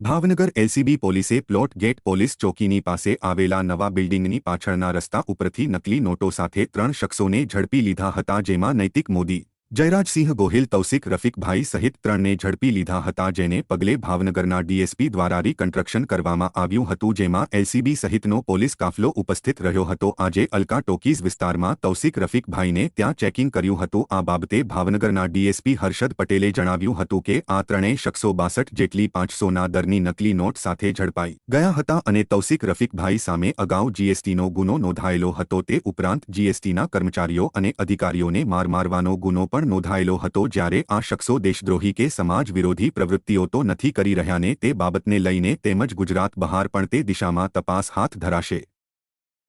Bhavnagar LCB પોલીસે plot gate police ચોકીની પાસે આવેલા નવા બિલ્ડિંગની પાછળના રસ્તા ઉપરથી નકલી નોટો સાથે ત્રણ શખ્સોને ઝડપી લીધા હતા જેમાં નૈતિક મોદી જયરાજસિંહ ગોહિલ તૌસિક રફીકભાઈ સહિત ત્રણને ઝડપી લીધા હતા, જેને પગલે ભાવનગરના ડીએસપી દ્વારા રીકન્સ્ટ્રક્શન કરવામાં આવ્યું હતું, જેમાં એલસીબી સહિતનો પોલીસ કાફલો ઉપસ્થિત રહ્યો હતો. આજે અલકા ટોકીઝ વિસ્તારમાં તૌસિક રફીકભાઈને ત્યાં ચેકિંગ કર્યું હતું. આ બાબતે ભાવનગરના ડીએસપી હર્ષદ પટેલે જણાવ્યું હતું કે, આ ત્રણેય શખ્સો બાસઠ જેટલી પાંચસોના દરની નકલી નોટ સાથે ઝડપાઈ ગયા હતા અને તૌસિક રફીકભાઈ સામે અગાઉ જીએસટીનો ગુનો નોંધાયેલો હતો. તે ઉપરાંત જીએસટીના કર્મચારીઓ અને અધિકારીઓને માર મારવાનો ગુનો પણ નોંધાયેલો હતો જ્યારે આ શખ્સો દેશદ્રોહી કે સમાજ વિરોધી પ્રવૃત્તિઓ તો નથી કરી રહ્યાને તે બાબતને લઈને તેમજ ગુજરાત બહાર પણ તે દિશામાં તપાસ હાથ ધરાશે.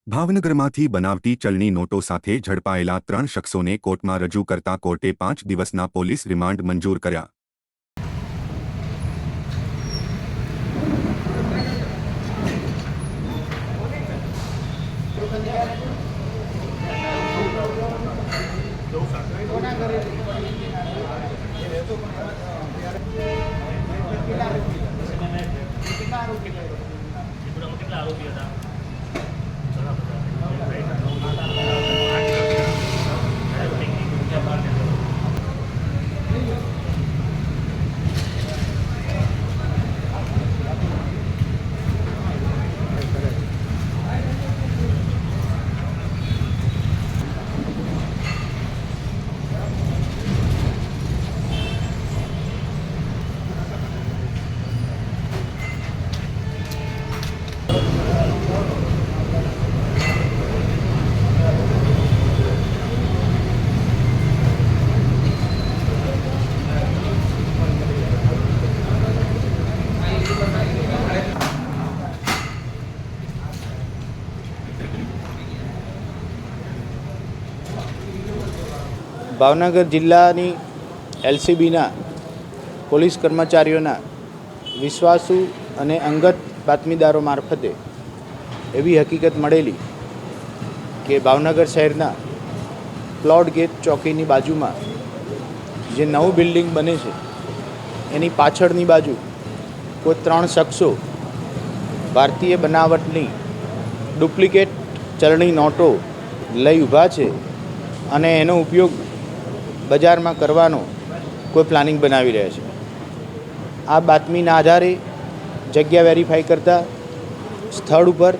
ભાવનગરમાંથી બનાવટી ચલણી નોટો સાથે ઝડપાયેલા ત્રણ શખ્સોને કોર્ટમાં રજૂ કરતા કોર્ટે પાંચ દિવસના પોલીસ રિમાન્ડ મંજૂર કર્યા. કેટલા આરોપી હતા? ભાવનગર જિલ્લાની એલસીબીના પોલીસ કર્મચારીઓના વિશ્વાસુ અને અંગત બાતમીદારો મારફતે એવી હકીકત મળેલી કે ભાવનગર શહેરના પ્લોટ ગેટ ચોકીની બાજુમાં જે નવું બિલ્ડિંગ બને છે, એની પાછળની બાજુ કોઈ ત્રણ શખ્સો ભારતીય બનાવટની ડુપ્લિકેટ ચલણી નોટો લઈ ઊભા છે અને એનો ઉપયોગ બજારમાં કરવાનો કોઈ પ્લાનિંગ બનાવી રહ્યા છે. આ બાતમીના આધારે જગ્યા વેરીફાઈ કરતાં સ્થળ ઉપર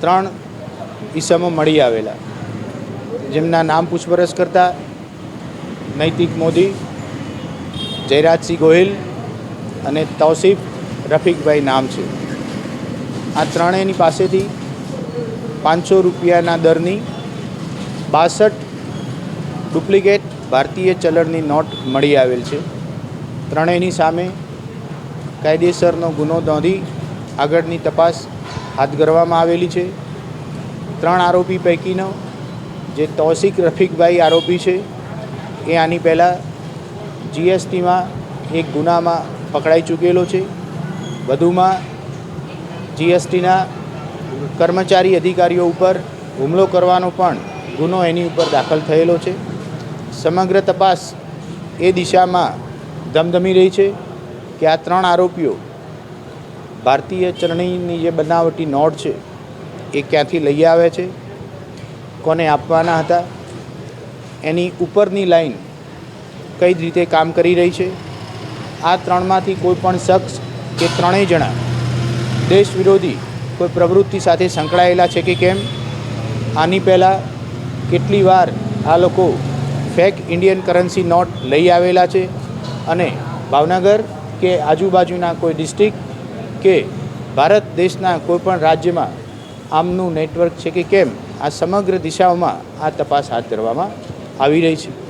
ત્રણ ઈસમો મળી આવેલા. જેમના નામ પૂછપરછ કરતાં નૈતિક મોદી, જયરાજસિંહ ગોહિલ અને તૌસીફ રફીકભાઈ નામ છે. આ ત્રણેયની પાસેથી પાંચસો રૂપિયાના દરની બાસઠ ડુપ્લિકેટ ભારતીય ચલણની નોટ મળી આવેલ છે. ત્રણેયની સામે કાયદેસરનો ગુનો નોંધી આગળની તપાસ હાથ ધરવામાં આવેલી છે. ત્રણ આરોપી પૈકીનો, જે તૌસિક રફીકભાઈ આરોપી છે, એ આની પહેલાં જીએસટીમાં એક ગુનામાં પકડાઈ ચૂકેલો છે. વધુમાં જીએસટીના કર્મચારી અધિકારીઓ ઉપર હુમલો કરવાનો પણ ગુનો એની ઉપર દાખલ થયેલો છે. સમગ્ર તપાસ એ દિશામાં ધમધમી રહી છે કે આ ત્રણ આરોપીઓ ભારતીય ચલણીની જે બનાવટી નોટ છે એ ક્યાંથી લઈ આવે છે, કોને આપવાના હતા, એની ઉપરની લાઈન કઈ રીતે કામ કરી રહી છે, આ ત્રણમાંથી કોઈ પણ શખ્સ કે ત્રણેય જણા દેશ વિરોધી કોઈ પ્રવૃત્તિ સાથે સંકળાયેલા છે કે કેમ? આની પહેલાં કેટલી વાર આ લોકો ફેક ઇન્ડિયન કરન્સી નોટ લઈ આવેલા છે અને ભાવનગર કે આજુબાજુના કોઈ ડિસ્ટ્રિક્ટ કે ભારત દેશના કોઈપણ રાજ્યમાં આમનું નેટવર્ક છે કે કેમ, આ સમગ્ર દિશાઓમાં આ તપાસ હાથ ધરવામાં આવી રહી છે.